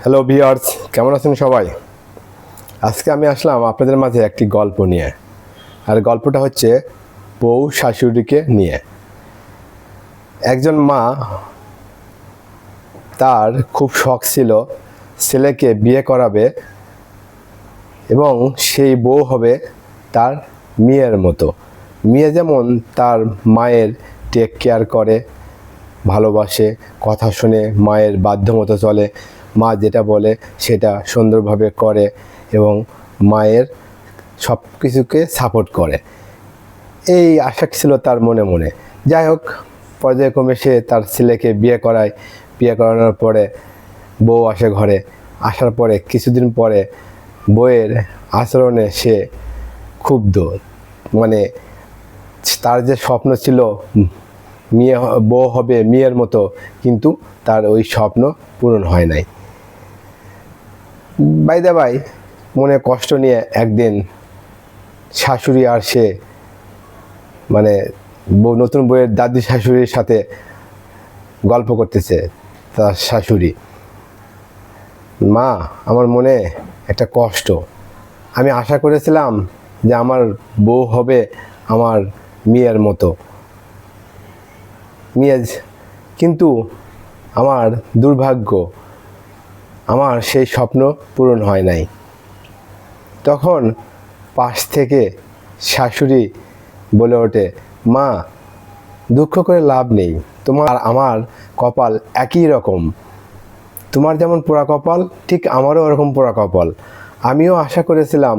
Hello viewers কেমন আছেন সবাই? আজকে আমি আসলাম আপনাদের মাঝে একটি গল্প নিয়ে। আর গল্পটা হচ্ছে বউ শাশুড়িকে নিয়ে। একজন মা তার খুব শখ ছিল ছেলেকে বিয়ে করাবে এবং সেই বউ হবে তার মেয়ের মতো। মেয়ে যেমন তার মায়ের টেক কেয়ার করে ভালোবাসে, কথা শুনে মায়ের বাধ্য মতো চলে। মা যেটা বলে সেটা সুন্দরভাবে করে এবং মায়ের সব কিছুকে সাপোর্ট করে। এই আশা ছিল তার মনে মনে। যাই হোক, পর্যায়ক্রমে সে তার ছেলেকে বিয়ে করায়। বিয়ে করানোর পরে বউ আসে ঘরে। আসার পরে কিছুদিন পরে বউয়ের আচরণে সে ক্ষুব্ধ। মানে তার যে স্বপ্ন ছিল মেয়ে বউ হবে মেয়ের মতো, কিন্তু তার ওই স্বপ্ন পূরণ হয় নাই। বাইদা বাই, মনে কষ্ট নিয়ে একদিন শাশুড়ি আর সে মানে বউ নতুন বইয়ের দাদি শাশুড়ির সাথে গল্প করতেছে তার শাশুড়ি। মা, আমার মনে একটা কষ্ট। আমি আশা করেছিলাম যে আমার বউ হবে আমার মেয়ের মতো। মেয়ে কিন্তু আমার দুর্ভাগ্য, আমার সেই স্বপ্ন পূরণ হয় নাই। তখন পাশ থেকে শাশুড়ি বলে ওঠে, মা, দুঃখ করে লাভ নেই। তোমার আমার কপাল একই রকম। তোমার যেমন পোড়া কপাল, ঠিক আমারও ওরকম পোড়া কপাল। আমিও আশা করেছিলাম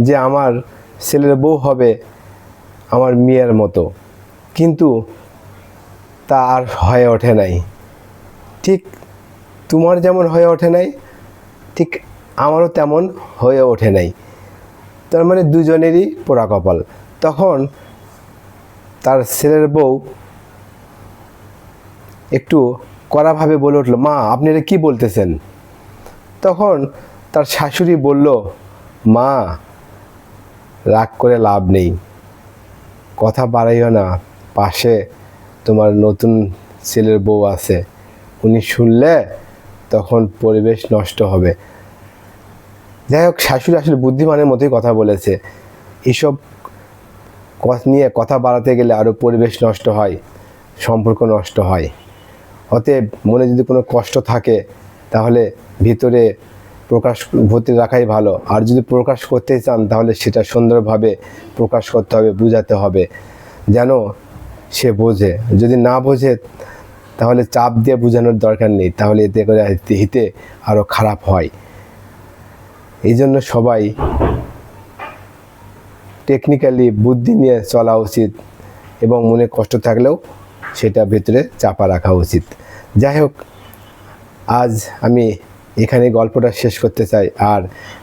যে আমার ছেলের বউ হবে আমার মেয়ের মতো। কিন্তু তা আর হয়ে ওঠে নাই। ঠিক তোমার যেমন হয়ে ওঠে নাই, ঠিক আমারও তেমন হয়ে ওঠে নাই। তার মানে দুজনেরই পোড়া কপাল। তখন তার ছেলের বউ একটু কড়াভাবে বলে উঠল, মা, আপনি এটা কী বলতেছেন? তখন তার শাশুড়ি বলল, মা, রাগ করে লাভ নেই। কথা বাড়াইও না, পাশে তোমার নতুন ছেলের বউ আছে, উনি শুনলে তখন পরিবেশ নষ্ট হবে। যাই হোক, শাশুড়ি আসলে বুদ্ধিমানের মতোই কথা বলেছে। এসব নিয়ে কথা বাড়াতে গেলে আরও পরিবেশ নষ্ট হয়, সম্পর্ক নষ্ট হয়। অতএব মনে যদি কোনো কষ্ট থাকে, তাহলে ভিতরে প্রকাশ ভর্তি রাখাই ভালো। আর যদি প্রকাশ করতে চান, তাহলে সেটা সুন্দরভাবে প্রকাশ করতে হবে, বোঝাতে হবে। যেন সে বোঝে। যদি না বোঝে, তাহলে চাপ দিয়ে বোঝানোর দরকার নেই। তাহলে এতে করে হিতে আরও খারাপ হয়। এই জন্য সবাই টেকনিক্যালি বুদ্ধি নিয়ে চলা উচিত এবং মনে কষ্ট থাকলেও সেটা ভেতরে চাপা রাখা উচিত। যাই হোক, আজ আমি এখানে গল্পটা শেষ করতে চাই। আর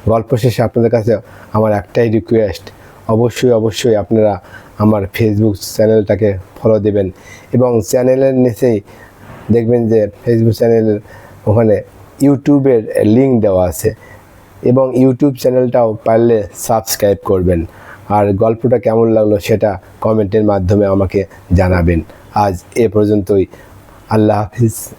গল্প শেষে আপনাদের কাছে আমার একটাই রিকোয়েস্ট অবশ্যই অবশ্যই আপনারা আমার ফেসবুক চ্যানেলটাকে ফলো দেবেন এবং চ্যানেলের নিচেই দেখবেন যে ফেসবুক চ্যানেলের ওখানে ইউটিউবের লিঙ্ক দেওয়া আছে এবং ইউটিউব চ্যানেলটাও পারলে সাবস্ক্রাইব করবেন। আর গল্পটা কেমন লাগল সেটা কমেন্টের মাধ্যমে আমাকে জানাবেন। আজ এ পর্যন্তই। আল্লাহ হাফিজ।